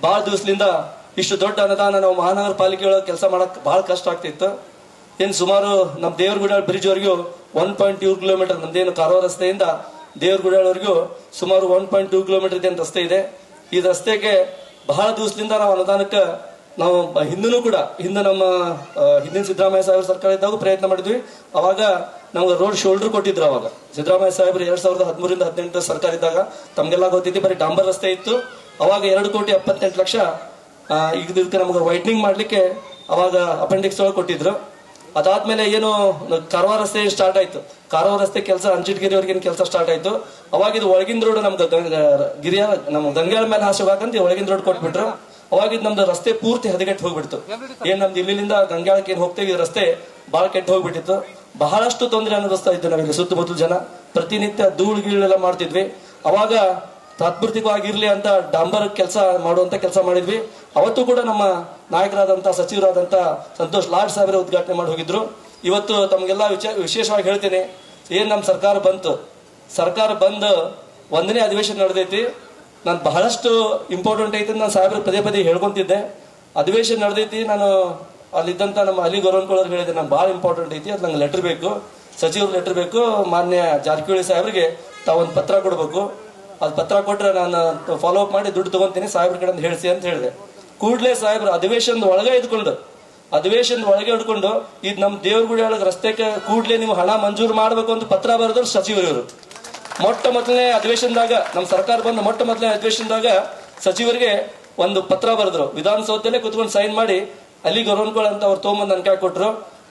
ಬಹಳ ದಿವಸದಿಂದ ಇಷ್ಟು ದೊಡ್ಡ ಅನುದಾನ ನಾವು ಮಹಾನಗರ ಪಾಲಿಕೆ ಒಳಗೆ ಕೆಲಸ ಮಾಡಕ್ ಬಹಳ ಕಷ್ಟ ಆಗ್ತಿತ್ತು. ಏನ್ ಸುಮಾರು ನಮ್ಮ ದೇವ್ರಗುಡಾಳ್ ಬ್ರಿಡ್ಜ್ ವರೆಗೂ ಒನ್ ಪಾಯಿಂಟ್ ಟೂ ಕಿಲೋಮೀಟರ್ ನಮ್ದೇನು ಕಾರೋ ರಸ್ತೆಯಿಂದ ದೇವ್ರಗುಡಾಳ್ವರೆಗೂ ಸುಮಾರು ಒನ್ ಪಾಯಿಂಟ್ ಟೂ ಕಿಲೋಮೀಟರ್ ಏನು ರಸ್ತೆ ಇದೆ. ಈ ರಸ್ತೆಗೆ ಬಹಳ ದಿವಸದಿಂದ ನಾವು ಅನುದಾನಕ್ಕೆ ನಾವು ಹಿಂದೂ ಕೂಡ, ಹಿಂದೆ ನಮ್ಮ ಹಿಂದಿನ ಸಿದ್ದರಾಮಯ್ಯ ಸಾಹೇಬ್ರ ಸರ್ಕಾರ ಇದ್ದಾಗ ಪ್ರಯತ್ನ ಮಾಡಿದ್ವಿ. ಅವಾಗ ನಮ್ಗೆ ರೋಡ್ ಶೋಲ್ಡರ್ ಕೊಟ್ಟಿದ್ರು ಅವಾಗ. ಸಿದ್ದರಾಮಯ್ಯ ಸಾಹೇಬ್ರು ಎರಡ್ ಸಾವಿರದ ಹದಿಮೂರಿಂದ ಹದಿನೆಂಟು ಸರ್ಕಾರ ಇದ್ದಾಗ ತಮಗೆಲ್ಲ ಗೊತ್ತಿತ್ತು, ಬರೀ ಡಾಂಬರ್ ರಸ್ತೆ ಇತ್ತು. ಅವಾಗ ಎರಡು ಕೋಟಿ ಎಪ್ಪತ್ತೆಂಟು ಲಕ್ಷ ಈಗ ನಮ್ಗೆ ವೈಟ್ನಿಂಗ್ ಮಾಡ್ಲಿಕ್ಕೆ ಅವಾಗ ಅಪೆಂಡಿಕ್ಸ್ ಒಳಗೆ ಕೊಟ್ಟಿದ್ರು. ಅದಾದ್ಮೇಲೆ ಏನು ಕಾರವಾರ ರಸ್ತೆ ಸ್ಟಾರ್ಟ್ ಆಯ್ತು? ಕಾರವಾರ ರಸ್ತೆ ಕೆಲಸ ಅಂಚಿಟ್ಗಿರಿವರೆಗಿನ ಕೆಲಸ ಸ್ಟಾರ್ಟ್ ಆಯ್ತು? ಅವಾಗ ಇದು ಒಳಗಿನ ರೋಡ್ ನಮ್ದು ಗಿರಿಯ, ನಮ್ಮ ಗಂಗಾಳ ಮೇಲೆ ಹಾಸೋಗಾಕಂತ ಒಳಗಿನ ರೋಡ್ ಕೊಟ್ಬಿಟ್ರು. ಅವಾಗ ಇದು ನಮ್ದು ರಸ್ತೆ ಪೂರ್ತಿ ಹದಗೆಟ್ಟು ಹೋಗ್ಬಿಡ್ತು. ಏನ್ ನಮ್ದು ಇಲ್ಲಿಂದ ಗಂಗಾಳಕ್ಕೆ ಏನ್ ಹೋಗ್ತೇವೆ ಈ ರಸ್ತೆ ಬಹಳ ಕೆಟ್ಟು ಹೋಗ್ಬಿಟ್ಟಿತ್ತು. ಬಹಳಷ್ಟು ತೊಂದರೆ ಅನುಭವಿಸ್ತಾ ಇದ್ದು ನಮಗೆ ಸುತ್ತಮುತ್ತಲು ಜನ. ಪ್ರತಿನಿತ್ಯ ಧೂಳು ಗೀಳೆಲ್ಲ ಮಾಡ್ತಿದ್ವಿ. ಅವಾಗ ತಾತ್ಪೂರ್ತಿಕವಾಗಿರ್ಲಿ ಅಂತ ಡಾಂಬರ್ ಕೆಲಸ ಮಾಡುವಂತ ಕೆಲಸ ಮಾಡಿದ್ವಿ. ಅವತ್ತು ಕೂಡ ನಮ್ಮ ನಾಯಕರಾದಂಥ ಸಚಿವರಾದಂಥ ಸಂತೋಷ್ ಲಾಡ್ ಸಾಹೇಬ್ರು ಉದ್ಘಾಟನೆ ಮಾಡಿ ಹೋಗಿದ್ರು. ಇವತ್ತು ತಮಗೆಲ್ಲ ವಿಶೇಷವಾಗಿ ಹೇಳ್ತೀನಿ, ಏನ್ ನಮ್ಮ ಸರ್ಕಾರ ಬಂತು? ಸರ್ಕಾರ ಬಂದು ಒಂದನೇ ಅಧಿವೇಶನ ನಡೆದೈತಿ. ನಾನು ಬಹಳಷ್ಟು ಇಂಪಾರ್ಟೆಂಟ್ ಐತೆ ನಾನು ಸಾಹೇಬ್ರ ಪದೇ ಪದೇ ಹೇಳ್ಕೊಂತಿದ್ದೆ. ಅಧಿವೇಶನ ನಡೆದೈತಿ, ನಾನು ಅಲ್ಲಿದ್ದಂತ ನಮ್ಮ ಅಲಿ ಗೌರವನ್ಕೊಳ್ಳೋರು ಹೇಳಿದೆ ನಾನು ಭಾಳ ಇಂಪಾರ್ಟೆಂಟ್ ಐತಿ, ಅದು ನಂಗೆ ಲೆಟರ್ ಬೇಕು. ಸಚಿವರು ಲೆಟರ್ ಬೇಕು, ಮಾನ್ಯ ಜಾರಕಿಹೊಳಿ ಸಾಹೇಬ್ರಿಗೆ ತಾವೊಂದು ಪತ್ರ ಕೊಡಬೇಕು. ಅದು ಪತ್ರ ಕೊಟ್ರೆ ನಾನು ಫಾಲೋ ಅಪ್ ಮಾಡಿ ದುಡ್ಡು ತಗೊಂತೀನಿ, ಸಾಹೇಬ್ರ ಕಡೆ ಹೇಳಿಸಿ ಅಂತ ಹೇಳಿದೆ. ಕೂಡಲೇ ಸಾಹೇಬ್ರು, ಅಧಿವೇಶನದ ಒಳಗೆ ಇದ್ಕೊಂಡು, ಅಧಿವೇಶನದ ಒಳಗೆ ಹಿಡ್ಕೊಂಡು, ಇದು ನಮ್ಮ ದೇವ್ರಗುಡಿ ಒಳಗೆ ರಸ್ತೆಗೆ ಕೂಡಲೇ ನೀವು ಹಣ ಮಂಜೂರು ಮಾಡಬೇಕು ಅಂತ ಪತ್ರ ಬರೆದ್ರು ಸಚಿವರು ಇವರು. ಮೊಟ್ಟ ಮೊದಲನೇ ಅಧಿವೇಶನದಾಗ ನಮ್ಮ ಸರ್ಕಾರ ಬಂದ ಮೊಟ್ಟ ಮೊದಲನೇ ಅಧಿವೇಶನದಾಗ ಸಚಿವರಿಗೆ ಒಂದು ಪತ್ರ ಬರೆದ್ರು. ವಿಧಾನಸೌಧದಲ್ಲೇ ಕುತ್ಕೊಂಡು ಸೈನ್ ಮಾಡಿ ಅಲ್ಲಿ ಗೌರವನ್ಕೊಳ ಅಂತ ಅವ್ರು ತೊಗೊಂಬಂದು ಕೈ ಕೊಟ್ರು.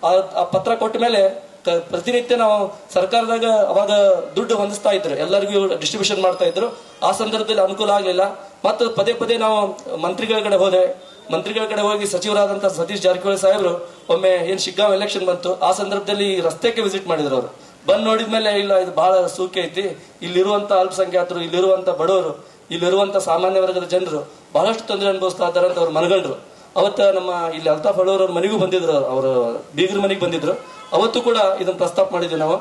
ಆ ಆ ಪತ್ರ ಕೊಟ್ಟ ಮೇಲೆ ಪ್ರತಿನಿತ್ಯ ನಾವು ಸರ್ಕಾರದಾಗ ಅವಾಗ ದುಡ್ಡು ಹೊಂದಿಸ್ತಾ ಇದ್ರು. ಎಲ್ಲರಿಗೂ ಡಿಸ್ಟ್ರಿಬ್ಯೂಷನ್ ಮಾಡ್ತಾ ಇದ್ರು. ಆ ಸಂದರ್ಭದಲ್ಲಿ ಅನುಕೂಲ ಆಗಲಿಲ್ಲ. ಮತ್ತು ಪದೇ ಪದೇ ನಾವು ಮಂತ್ರಿಗಳ ಕಡೆ ಹೋದೆ. ಮಂತ್ರಿಗಳ ಕಡೆ ಹೋಗಿ ಸಚಿವರಾದಂತ ಸತೀಶ್ ಜಾರಕಿಹೊಳಿ ಸಾಹೇಬರು ಒಮ್ಮೆ ಏನ್ ಶಿಗ್ಗಾಂವ್ ಎಲೆಕ್ಷನ್ ಬಂತು. ಆ ಸಂದರ್ಭದಲ್ಲಿ ರಸ್ತೆಗೆ ವಿಸಿಟ್ ಮಾಡಿದ್ರು ಅವರು. ಬಂದ್ ನೋಡಿದ್ಮೇಲೆ ಇಲ್ಲ, ಇದು ಬಹಳ ಸೂಕೆ ಐತಿ. ಇಲ್ಲಿರುವಂತ ಅಲ್ಪಸಂಖ್ಯಾತರು ಇಲ್ಲಿರುವಂತ ಬಡವರು ಇಲ್ಲಿರುವಂತ ಸಾಮಾನ್ಯ ವರ್ಗದ ಜನರು ಬಹಳಷ್ಟು ತೊಂದರೆ ಅನುಭವಿಸ್ತಾ ಇದ್ದಾರೆ ಅಂತ ಅವ್ರು ಮನಗಂಡ್ರು. ಅವತ್ತ ನಮ್ಮ ಇಲ್ಲಿ ಅಲ್ತಾಫ್ ಹಳೂರ್ ಅವ್ರ ಮನೆಗೂ ಬಂದಿದ್ರು. ಅವರು ಬೀಗರ ಮನೆಗೆ ಬಂದಿದ್ರು. ಅವತ್ತು ಕೂಡ ಇದನ್ನ ಪ್ರಸ್ತಾಪ ಮಾಡಿದ್ವಿ ನಾವು.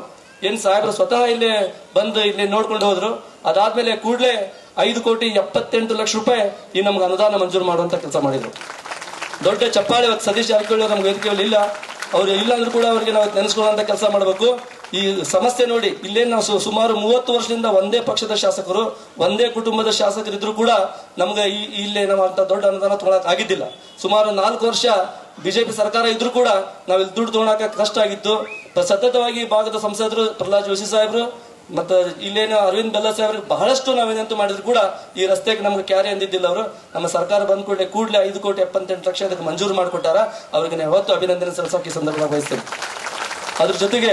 ಏನು ಸಾಹೇಬರು ಸ್ವತಃ ಇಲ್ಲಿ ಬಂದು ಇಲ್ಲಿ ನೋಡ್ಕೊಂಡು ಹೋದ್ರು. ಅದಾದ್ಮೇಲೆ ಕೂಡಲೇ ಐದು ಕೋಟಿ ಎಪ್ಪತ್ತೆಂಟು ಲಕ್ಷ ರೂಪಾಯಿ ಈ ನಮ್ಗೆ ಅನುದಾನ ಮಂಜೂರು ಮಾಡುವಂತ ಕೆಲಸ ಮಾಡಿದ್ರು. ದೊಡ್ಡ ಚಪ್ಪಾಳೆ ಇವತ್ತು ಸತೀಶ್ ಜಾರಕಿಹೊಳಿ ನಮ್ಗೆ ವೇದಿಕೆಯಲ್ಲಿ ಇಲ್ಲ. ಅವ್ರು ಇಲ್ಲ ಅಂದ್ರೂ ಕೂಡ ಅವ್ರಿಗೆ ನಾವು ನೆನೆಸ್ಕೊಳ್ಳುವಂತ ಕೆಲಸ ಮಾಡಬೇಕು. ಈ ಸಮಸ್ಯೆ ನೋಡಿ, ಇಲ್ಲೇನು ನಾವು ಸುಮಾರು ಮೂವತ್ತು ವರ್ಷದಿಂದ ಒಂದೇ ಪಕ್ಷದ ಶಾಸಕರು, ಒಂದೇ ಕುಟುಂಬದ ಶಾಸಕರಿದ್ರು ಕೂಡ ನಮ್ಗೆ ಈ ಇಲ್ಲೇ ನಾವು ಅಂತ ದೊಡ್ಡ ಅನುದಾನ ತೊಗೊಳಕ್ ಆಗಿದ್ದಿಲ್ಲ. ಸುಮಾರು ನಾಲ್ಕು ವರ್ಷ ಬಿಜೆಪಿ ಸರ್ಕಾರ ಇದ್ರು ಕೂಡ ನಾವು ಇಲ್ಲಿ ದುಡ್ಡು ತಗೊಳಕ ಕಷ್ಟ ಆಗಿತ್ತು. ಸತತವಾಗಿ ಭಾಗದ ಸಂಸದರು ಪ್ರಹ್ಲಾದ್ ಜೋಶಿ ಸಾಹೇಬ್ರು ಮತ್ತು ಇಲ್ಲೇನು ಅರವಿಂದ್ ಬೆಲ್ಲ ಸಾಹೇಬ್ರಿಗೆ ಬಹಳಷ್ಟು ನಾವೇನಂತ ಮಾಡಿದ್ರು ಕೂಡ ಈ ರಸ್ತೆಗೆ ನಮ್ಗೆ ಕ್ಯಾರಿ ಅಂದಿದ್ದಿಲ್ಲ ಅವರು. ನಮ್ಮ ಸರ್ಕಾರ ಬಂದ ಕೂಡಲೇ ಕೂಡಲೇ ಐದು ಕೋಟಿ ಎಪ್ಪತ್ತೆಂಟು ಲಕ್ಷ ಅದಕ್ಕೆ ಮಂಜೂರು ಮಾಡಿಕೊಟ್ಟಾರ. ಅವ್ರಿಗೆ ನಾವು ಯಾವತ್ತು ಅಭಿನಂದನೆ ಸಲ್ಲಿಸೋಕೆ ಸಂದರ್ಭ ಬಯಸ್ತೇನೆ. ಅದ್ರ ಜೊತೆಗೆ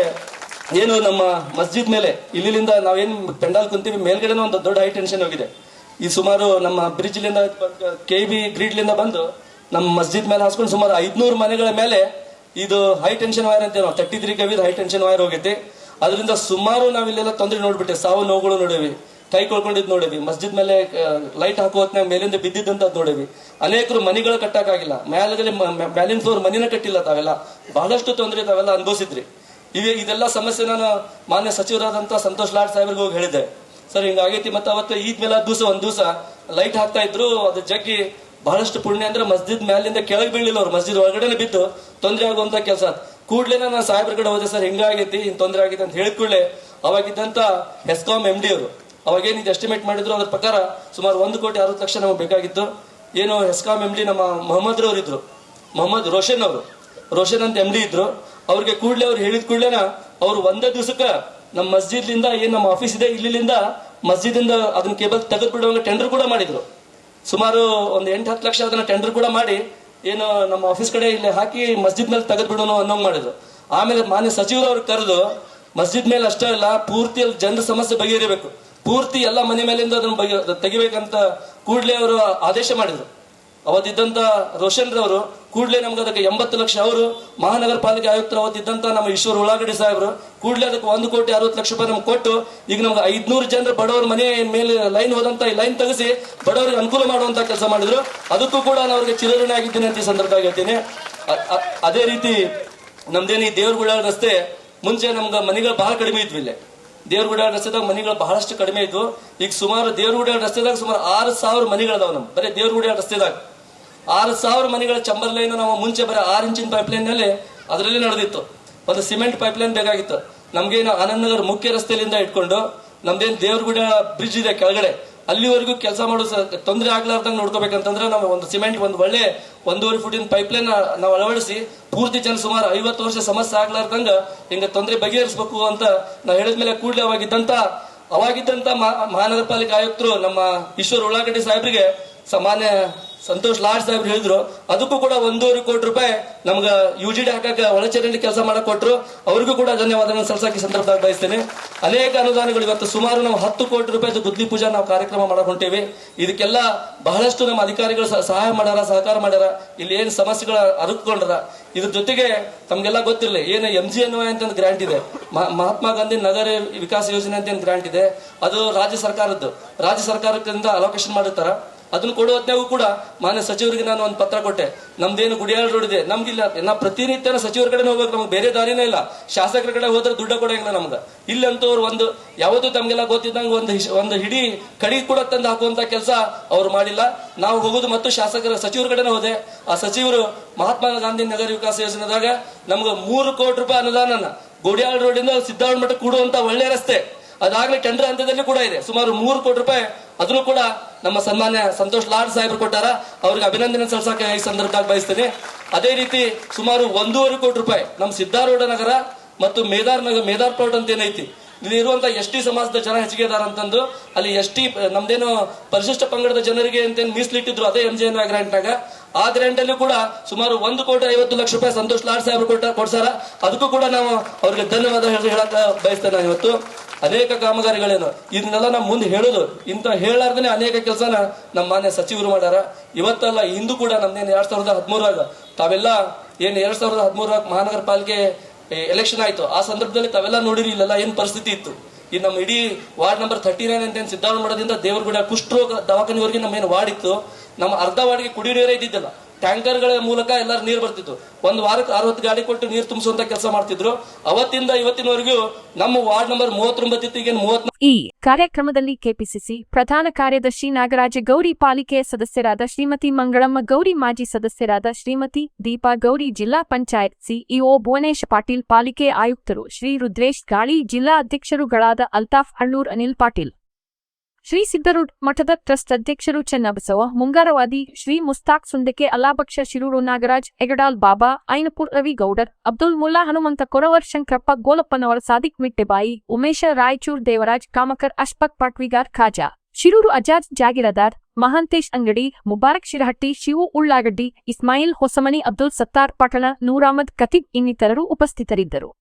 ಏನು ನಮ್ಮ ಮಸ್ಜಿದ್ ಮೇಲೆ ಇಲ್ಲಿಂದ ನಾವೇನು ಪೆಂಡಾಲ್ ಕುಂತೀವಿ, ಮೇಲ್ಗಡೆನೂ ಒಂದು ದೊಡ್ಡ ಹೈ ಟೆನ್ಷನ್ ಹೋಗಿದೆ. ಈ ಸುಮಾರು ನಮ್ಮ ಬ್ರಿಡ್ಜ್ಲಿಂದ, ಕೆ ಬಿ ಗ್ರೀಡ್ಲಿಂದ ಬಂದು ನಮ್ಮ ಮಸ್ಜಿದ್ ಮೇಲೆ ಹಾಸ್ಕೊಂಡು ಸುಮಾರು ಐದ್ನೂರು ಮನೆಗಳ ಮೇಲೆ ಇದು ಹೈ ಟೆನ್ಷನ್ ವೈರ್ ಅಂತ ನಾವು thirty three high tension wire ಹೋಗೈತಿ. ಅದರಿಂದ ಸುಮಾರು ನಾವಿಲ್ಲೆಲ್ಲ ತೊಂದರೆ ನೋಡ್ಬಿಟ್ಟೆ ಸಾವು ನೋವುಗಳು ನೋಡೇವಿ. ಕೈ ಕೊಳ್ಕೊಂಡಿದ್ ನೋಡೇವಿ. ಮಸ್ಜಿದ್ ಮೇಲೆ ಲೈಟ್ ಹಾಕೋ ಹೊತ್ನಾಗ ಮೇಲಿಂದ ಬಿದ್ದಿದ್ದಂತ ನೋಡೇವಿ. ಅನೇಕರು ಮನೆಗಳು ಕಟ್ಟಕ್ಕಾಗಿಲ್ಲ ಮೇಲದಲ್ಲಿ ಮ್ಯಾಲಿನ ಫ್ಲೋರ್ ಮನಿನ ಕಟ್ಟಿಲ್ಲ ತಾವೆಲ್ಲ. ಬಹಳಷ್ಟು ತೊಂದರೆ ತಾವೆಲ್ಲ ಅನುಭವಿಸಿದ್ರಿ. ಇವೆ, ಇದೆಲ್ಲ ಸಮಸ್ಯೆ ನಾನು ಮಾನ್ಯ ಸಚಿವರಾದಂತ ಸಂತೋಷ್ ಲಾಡ್ ಸಾಹೇಬ್ರಿಗೆ ಹೋಗಿ ಹೇಳಿದ್ದೆ. ಸರ್, ಹಿಂಗಾಗೈತಿ ಮತ್ತೆ ಅವತ್ತು ಈದ್ ಮೇಲೆ ದಿವಸ ಒಂದ್ ದಿವಸ ಲೈಟ್ ಹಾಕ್ತಾ ಇದ್ರು, ಅದು ಜಗ್ಗಿ ಬಹಳಷ್ಟು ಪುಣ್ಯ ಅಂದ್ರೆ ಮಸ್ಜಿದ್ ಮೇಲಿಂದ ಕೆಳಗೆ ಬೀಳಿಲ್ಲ ಅವ್ರು. ಮಸ್ಜಿದ್ ಒಳಗಡೆ ಬಿದ್ದು ತೊಂದರೆ ಆಗುವಂತ ಕೆಲಸ. ಕೂಡ್ಲೇ ನಾನು ಸಾಹೇಬ್ರ ಕಡೆ ಹೋದೆ, ಸರ್, ಹಿಂಗಾಗೈತಿ ಹಿಂಗ್ ತೊಂದರೆ ಆಗೈತಿ ಅಂತ ಹೇಳಿಕೊಳ್ಳೆ ಅವಾಗಿದ್ದಂತ ಹೆಸ್ಕಾಂ ಎಂ ಡಿ ಅವರು. ಅವಾಗೇನು ಇದು ಎಸ್ಟಿಮೇಟ್ ಮಾಡಿದ್ರು, ಅದ್ರ ಪ್ರಕಾರ ಸುಮಾರು ಒಂದು ಕೋಟಿ ಅರವತ್ತು ಲಕ್ಷ ನಮಗೆ ಬೇಕಾಗಿತ್ತು. ಏನು ಹೆಸ್ಕಾಂ ಎಂ ಡಿ ನಮ್ಮ ಮೊಹಮ್ಮದ್ ರವರು ಇದ್ರು. ಮೊಹಮ್ಮದ್ ರೋಷನ್ ಅವರು. ರೋಷನ್ ಅಂತ ಎಂ ಡಿ ಇದ್ರು. ಅವ್ರಿಗೆ ಕೂಡ್ಲೆ ಅವ್ರು ಹೇಳಿದ ಕೂಡ್ಲೆನ ಅವ್ರು ಒಂದೇ ದಿವಸಕ್ಕೆ ನಮ್ಮ ಮಸ್ಜಿದ್ಲಿಂದ, ಏನು ನಮ್ಮ ಆಫೀಸ್ ಇದೆ, ಇಲ್ಲಿಂದ ಮಸ್ಜಿದಿಂದ ಅದನ್ನ ಕೇಬಲ್ ತೆಗೆದು ಬಿಡುವಂಗ ಟೆಂಡರ್ ಕೂಡ ಮಾಡಿದ್ರು. ಸುಮಾರು ಒಂದು ಎಂಟು ಹತ್ತು ಲಕ್ಷ ಅದನ್ನ ಟೆಂಡರ್ ಕೂಡ ಮಾಡಿ ಏನು ನಮ್ಮ ಆಫೀಸ್ ಕಡೆ ಇಲ್ಲಿ ಹಾಕಿ ಮಸ್ಜಿದ್ ಮೇಲೆ ತೆಗೆದು ಬಿಡೋಣ ಅನ್ನೋ ಮಾಡಿದ್ರು. ಆಮೇಲೆ ಮಾನ್ಯ ಸಚಿವರು ಕರೆದು ಮಸ್ಜಿದ್ ಮೇಲೆ ಅಷ್ಟೇ ಅಲ್ಲ, ಪೂರ್ತಿ ಅಲ್ಲಿ ಜನರ ಸಮಸ್ಯೆ ಬಗೆಹರಿಬೇಕು. ಪೂರ್ತಿ ಎಲ್ಲ ಮನೆ ಮೇಲಿಂದ ಅದನ್ನ ಬಗೆ, ತೆಗಿಬೇಕಂತ ಕೂಡಲೇ ಅವರು ಆದೇಶ ಮಾಡಿದ್ರು. ಅವತ್ತಿದ್ದಂತ ರೋಷನ್ ರವರು ಕೂಡಲೇ ನಮ್ಗೆ ಅದಕ್ಕೆ ಎಂಬತ್ತು ಲಕ್ಷ ಅವರು ಮಹಾನಗರ ಪಾಲಿಕೆ ಆಯುಕ್ತರು ಅವತ್ತಿದ್ದಂತ ನಮ್ಮ ಈಶ್ವರ ಉಳ್ಳಾಗಡ್ಡಿ ಸಾಹೇಬರು, ಕೂಡಲೇ ಅದಕ್ಕೆ ಒಂದು ಕೋಟಿ ಅರವತ್ತು ಲಕ್ಷ ರೂಪಾಯಿ ನಮ್ಗೆ ಕೊಟ್ಟು, ಈಗ ನಮ್ಗೆ ಐದ್ನೂರು ಜನರ ಬಡವರ ಮನೆ ಮೇಲೆ ಲೈನ್ ಹೋದಂತ ಈ ಲೈನ್ ತೆಗೆಸಿ ಬಡವರಿಗೆ ಅನುಕೂಲ ಮಾಡುವಂತ ಕೆಲಸ ಮಾಡಿದ್ರು. ಅದಕ್ಕೂ ಕೂಡ ನಾನು ಅವ್ರಿಗೆ ಚಿರಋಣಿ ಆಗಿದ್ದೀನಿ ಅಂತ ಈ ಸಂದರ್ಭದಾಗ ಹೇಳ್ತೀನಿ. ಅದೇ ರೀತಿ ನಮ್ದೇನು ಈ ದೇವ್ರಗುಳ ರಸ್ತೆ, ಮುಂಚೆ ನಮ್ಗೆ ಮನೆಗಳು ಬಹಳ ಕಡಿಮೆ ಇದ್ವಿ ಇಲ್ಲೇ. ದೇವ್ರಗುಡ ರಸ್ತೆದಾಗ ಮನೆಗಳು ಬಹಳಷ್ಟು ಕಡಿಮೆ ಇದ್ವು. ಈಗ ಸುಮಾರು ದೇವ್ರಗುಡ ರಸ್ತೆದಾಗ ಸುಮಾರು ಆರು ಸಾವಿರ ಮನೆಗಳದಾವ ನಮ್ ಬರೀ ದೇವ್ರಗುಡ ರಸ್ತೆದಾಗ. ಆರು ಸಾವಿರ ಮನೆಗಳ ಚಂಬರ್ ಲೈನ್ ನಾವು ಮುಂಚೆ ಬರೀ ಆರು ಇಂಚಿನ ಪೈಪ್ನಲ್ಲಿ ಅದರಲ್ಲಿ ನಡೆದಿತ್ತು. ಒಂದು ಸಿಮೆಂಟ್ ಪೈಪ್ ಲೈನ್ ಬೇಕಾಗಿತ್ತು. ನಮ್ಗೇನು ಆನಂದ್ ನಗರ್ ಮುಖ್ಯ ರಸ್ತೆಯಿಂದ ಇಟ್ಕೊಂಡು ನಮ್ದೇನು ದೇವ್ರಗುಡ ಬ್ರಿಡ್ಜ್ ಇದೆ ಕೆಳಗಡೆ, ಅಲ್ಲಿವರೆಗೂ ಕೆಲಸ ಮಾಡೋ ತೊಂದರೆ ಆಗ್ಲಾರ್ದಂಗೆ ನೋಡ್ಕೋಬೇಕಂತಂದ್ರೆ ನಾವು ಒಂದು ಸಿಮೆಂಟ್ ಒಂದು ಒಳ್ಳೆ ಒಂದೂವರೆ ಫುಟಿನ ಪೈಪ್ಲೈನ್ ನಾವು ಅಳವಡಿಸಿ ಪೂರ್ತಿ ಜನ ಸುಮಾರು ಐವತ್ತು ವರ್ಷ ಸಮಸ್ಯೆ ಆಗ್ಲಾರ್ದಂಗ ಹಿಂಗೆ ತೊಂದರೆ ಬಗೆಹರಿಸಬೇಕು ಅಂತ ನಾವು ಹೇಳಿದ್ಮೇಲೆ ಕೂಡಲೇ ಅವಾಗಿದ್ದಂತ ಮಹಾ- ಮಹಾನಗರ ಪಾಲಿಕೆ ಆಯುಕ್ತರು ನಮ್ಮ ಈಶ್ವರ್ ಉಳ್ಳಾಗಡ್ಡಿ ಸಾಹೇಬ್ರಿಗೆ ಸಾಮಾನ್ಯ ಸಂತೋಷ್ ಲಾಡ್ ಸಾಹೇಬ್ರು ಹೇಳಿದ್ರು, ಅದಕ್ಕೂ ಕೂಡ ಒಂದೂವರೆ ಕೋಟಿ ರೂಪಾಯಿ ನಮ್ಗೆ ಯು ಜಿ ಡಿ ಹಾಕಕ್ಕೆ ಒಳಚರಂಡಿ ಕೆಲಸ ಮಾಡಕ್ ಕೊಟ್ಟರು ಅವ್ರಿಗೂ ಕೂಡ ಧನ್ಯವಾದಗಳನ್ನು ಸಲ್ಸಕ್ಕೆ ಸಂದರ್ಭದಾಗ ಬಯಸ್ತೇನೆ. ಅನೇಕ ಅನುದಾನಗಳು ಇವತ್ತು ಸುಮಾರು ನಾವು ಹತ್ತು ಕೋಟಿ ರೂಪಾಯಿ ಗುದ್ಲಿ ಪೂಜಾ ನಾವು ಕಾರ್ಯಕ್ರಮ ಮಾಡಕ್ ಹೊಂಟೇವಿ. ಇದಕ್ಕೆಲ್ಲ ಬಹಳಷ್ಟು ನಮ್ಮ ಅಧಿಕಾರಿಗಳು ಸಹಾಯ ಮಾಡ್ಯಾರ, ಸಹಕಾರ ಮಾಡ್ಯಾರ. ಇಲ್ಲಿ ಏನು ಸಮಸ್ಯೆಗಳ ಅರುಕೊಂಡ್ರ ಇದ್ರ ಜೊತೆಗೆ ತಮ್ಗೆಲ್ಲ ಗೊತ್ತಿರಲಿ, ಏನು ಎಂ ಜಿ ಎನ್ ಅಂತ ಒಂದು ಗ್ರಾಂಟ್ ಇದೆ. ಮಹಾತ್ಮ ಗಾಂಧಿ ನಗರ ವಿಕಾಸ ಯೋಜನೆ ಅಂತ ಒಂದು ಗ್ರಾಂಟ್ ಇದೆ. ಅದು ರಾಜ್ಯ ಸರ್ಕಾರದ್ದು. ರಾಜ್ಯ ಸರ್ಕಾರದಿಂದ ಅಲೋಕೇಶನ್ ಮಾಡಿರ್ತಾರ. ಅದನ್ನ ಕೊಡೋ ಹೊತ್ನಾಗೂ ಕೂಡ ಮಾನ್ಯ ಸಚಿವರಿಗೆ ನಾನು ಒಂದು ಪತ್ರ ಕೊಟ್ಟೆ. ನಮ್ದೇನು ಗುಡಿಯಾಳ ರೋಡ್ ಇದೆ, ನಮ್ಗಿಲ್ಲ. ನಾ ಪ್ರತಿನಿತ್ಯನ ಸಚಿವರ ಕಡೆ ಹೋಗ್ಬೇಕು. ನಮ್ಗೆ ಬೇರೆ ದಾರಿನೇ ಇಲ್ಲ. ಶಾಸಕರ ಕಡೆ ಹೋದ್ರೆ ದುಡ್ಡ ಕೊಡಂಗಿಲ್ಲ ನಮ್ಗೆ? ಇಲ್ಲಂತವ್ರು ಒಂದು, ಯಾವುದು ತಮ್ಗೆಲ್ಲ ಗೊತ್ತಿದ್ದಂಗೆ ಒಂದು ಒಂದು ಹಿಡಿ ಕಡಿ ಕೂಡ ತಂದು ಹಾಕುವಂತ ಕೆಲಸ ಅವ್ರು ಮಾಡಿಲ್ಲ. ನಾವು ಹೋಗೋದು ಮತ್ತು ಶಾಸಕರ, ಸಚಿವರ ಕಡೆನೇ ಹೋದೆ. ಆ ಸಚಿವರು ಮಹಾತ್ಮ ಗಾಂಧಿ ನಗರ ವಿಕಾಸ ಯೋಜನೆದಾಗ ನಮ್ಗೆ ಮೂರು ಕೋಟಿ ರೂಪಾಯಿ ಅನುದಾನನ ಗೋಡಿಯಾಳ ರೋಡಿಂದ ಸಿದ್ದಾವಣ ಮಠ ಕೂಡುವಂತ ಒಳ್ಳೆ ರಸ್ತೆ. ಅದಾಗಲೇ ಟೆಂಡರ್ ಹಂತದಲ್ಲಿ ಕೂಡ ಇದೆ. ಸುಮಾರು ಮೂರು ಕೋಟಿ ರೂಪಾಯಿ ಅದನ್ನು ಕೂಡ ನಮ್ಮ ಸನ್ಮಾನ್ಯ ಸಂತೋಷ್ ಲಾಡ್ ಸಾಹೇಬರು ಕೊಟ್ಟಾರ. ಅವ್ರಿಗೆ ಅಭಿನಂದನೆ ಸಲ್ಸಕ್ಕೆ ಈ ಸಂದರ್ಭದಾಗ ಬಯಸ್ತೇನೆ. ಅದೇ ರೀತಿ ಸುಮಾರು ಒಂದೂವರೆ ಕೋಟಿ ರೂಪಾಯಿ ನಮ್ಮ ಸಿದ್ದಾರೂಢ ನಗರ ಮತ್ತು ಮೇದಾರ್ ನಗರ ಮೇದಾರ್ ಪ್ಲಾಟ್ ಅಂತ ಏನೈತಿ. ಇಲ್ಲಿ ಇರುವಂತಹ ಎಸ್ ಟಿ ಸಮಾಜದ ಜನ ಹೆಚ್ಚಿಗೆ ಇದಾರ ಅಂತಂದು ಅಲ್ಲಿ ಎಸ್ ಟಿ ನಮ್ದೇನು ಪರಿಶಿಷ್ಟ ಪಂಗಡದ ಜನರಿಗೆ ಅಂತ ಮೀಸಲಿಟ್ಟಿದ್ರು ಅದೇ ಎಂ ಜೆ ಎನ್ ಗ್ರಾಂಟ್ನಾಗ ಆ ಗ್ರಾಂಟ್ ಅಲ್ಲಿ ಕೂಡ ಸುಮಾರು ಒಂದು ಕೋಟಿ ಐವತ್ತು ಲಕ್ಷ ರೂಪಾಯಿ ಸಂತೋಷ್ ಲಾಡ್ ಸಾಹೇಬರು ಕೊಟ್ಟ ಕೊಡ್ಸಾರ. ಅದಕ್ಕೂ ಕೂಡ ನಾವು ಅವ್ರಿಗೆ ಧನ್ಯವಾದ ಹೇಳಿ ಹೇಳಕ್ ಬಯಸ್ತೇನೆ ಇವತ್ತು. ಅನೇಕ ಕಾಮಗಾರಿಗಳೇನು. ಇದನ್ನೆಲ್ಲ ನಾವು ಮುಂದೆ ಹೇಳೋದು. ಇಂಥ ಹೇಳಾರ್ದೇ ಅನೇಕ ಕೆಲಸನ ನಮ್ಮ ಮಾನ್ಯ ಸಚಿವರು ಮಾಡ್ಯಾರ. ಇವತ್ತಲ್ಲ ಇಂದು ಕೂಡ ನಮ್ದೇನು ಎರಡ್ ಸಾವಿರದ ಹದಿಮೂರಾಗ. ತಾವೆಲ್ಲ ಏನು ಎರಡ್ ಸಾವಿರದ ಹದಿಮೂರಾಗ ಮಹಾನಗರ ಪಾಲಿಕೆ ಎಲೆಕ್ಷನ್ ಆಯ್ತು. ಆ ಸಂದರ್ಭದಲ್ಲಿ ತಾವೆಲ್ಲ ನೋಡಿರಿ, ಇಲ್ಲೆಲ್ಲ ಏನ್ ಪರಿಸ್ಥಿತಿ ಇತ್ತು. ಈ ನಮ್ಮ ಇಡೀ ವಾರ್ಡ್ ನಂಬರ್ ತರ್ಟಿ ನೈನ್ ಅಂತ ಸಿದ್ದಾವಣ ಮಾಡೋದ್ರಿಂದ ದೇವರಗುಡ ಕುಷ್ಠರೋಗ ದವಾಖಾನೆವರೆಗೆ ನಮ್ಮ ಏನು ವಾರ್ಡ್ ಇತ್ತು. ನಮ್ಮ ಅರ್ಧ ವಾರ್ಡ್ಗೆ ಕುಡಿ ಇದ್ದಿದ್ದಲ್ಲ ಇದ್ದಿದ್ದಿಲ್ಲ. ಟ್ಯಾಂಕರ್ಗಳ ಮೂಲಕ ಎಲ್ಲರೂ ನೀರು ಬರ್ತಿತ್ತು. ಒಂದು ವಾರಕ್ಕೆ ಅರವತ್ತು ಗಾಡಿ ಕೊಟ್ಟು ನೀರು ತುಂಬಿಸುವಂತ ಕೆಲಸ ಮಾಡ್ತಿದ್ರು. ಅವತ್ತಿಂದ ಇವತ್ತಿನವರೆಗೂ ನಮ್ಮ ವಾರ್ಡ್ ನಂಬರ್ ಮೂವತ್ತೊಂಬತ್ತು ಇತ್ತು. ಈಗ ಮೂವತ್ತ್ ಈ ಕಾರ್ಯಕ್ರಮದಲ್ಲಿ ಕೆಪಿಸಿಸಿ ಪ್ರಧಾನ ಕಾರ್ಯದರ್ಶಿ ನಾಗರಾಜ ಗೌರಿ ಪಾಲಿಕೆ ಸದಸ್ಯರಾದ ಶ್ರೀಮತಿ ಮಂಗಳಮ್ಮ ಗೌರಿ, ಮಾಜಿ ಸದಸ್ಯರಾದ ಶ್ರೀಮತಿ ದೀಪಾ ಗೌರಿ, ಜಿಲ್ಲಾ ಪಂಚಾಯತ್ ಸಿಇಒ ಭುವನೇಶ್ ಪಾಟೀಲ್, ಪಾಲಿಕೆ ಆಯುಕ್ತರು ಶ್ರೀ ರುದ್ರೇಶ್ ಗಾಳಿ, ಜಿಲ್ಲಾ ಅಧ್ಯಕ್ಷರುಗಳಾದ ಅಲ್ತಾಫ್ ಅಳ್ಳೂರ್ ಅನಿಲ್ ಪಾಟೀಲ್. ಶ್ರೀ ಸಿದ್ದರೂಢ ಮಠದ ಟ್ರಸ್ಟ್ ಅಧ್ಯಕ್ಷರು ಚೆನ್ನಬಸವ, ಮುಂಗಾರವಾದಿ ಶ್ರೀ ಮುಸ್ತಾಕ್ ಸುಂದಕೆ ಅಲಾಭಕ್ಷ ಶಿರೂರು ನಾಗರಾಜ್ ಎಗಡಾಲ್ ಬಾಬಾ, ಐನಪುರ್ ರವಿ ಗೌಡರ್ ಅಬ್ದುಲ್ ಮುಲ್ಲಾ ಹನುಮಂತ ಕೊರವರ್, ಶಂಕರಪ್ಪ ಗೋಲಪ್ಪನವರ, ಸಾದಿಕ್ ಮಿಟ್ಟೆಬಾಯಿ, ಉಮೇಶ ರಾಯಚೂರ್ ದೇವರಾಜ್, ಕಾಮಕರ್ ಅಶ್ಪಕ್ ಪಾಟ್ವಿಗಾರ್, ಖಾಜಾ. ಶಿರೂರು ಅಜಾಜ್ ಜಾಗಿರದಾರ್, ಮಹಾಂತೇಶ್ ಅಂಗಡಿ, ಮುಬಾರಕ್ ಶಿರಹಟ್ಟಿ, ಶಿವು ಉಳ್ಳಾಗಡ್ಡಿ, ಇಸ್ಮಾಯಿಲ್ ಹೊಸಮನಿ ಅಬ್ದುಲ್ ಸತ್ತಾರ್ ಪಟಣ ನೂರಾಮದ್ ಕತೀಬ್ ಇನ್ನಿತರರು ಉಪಸ್ಥಿತರಿದ್ದರು.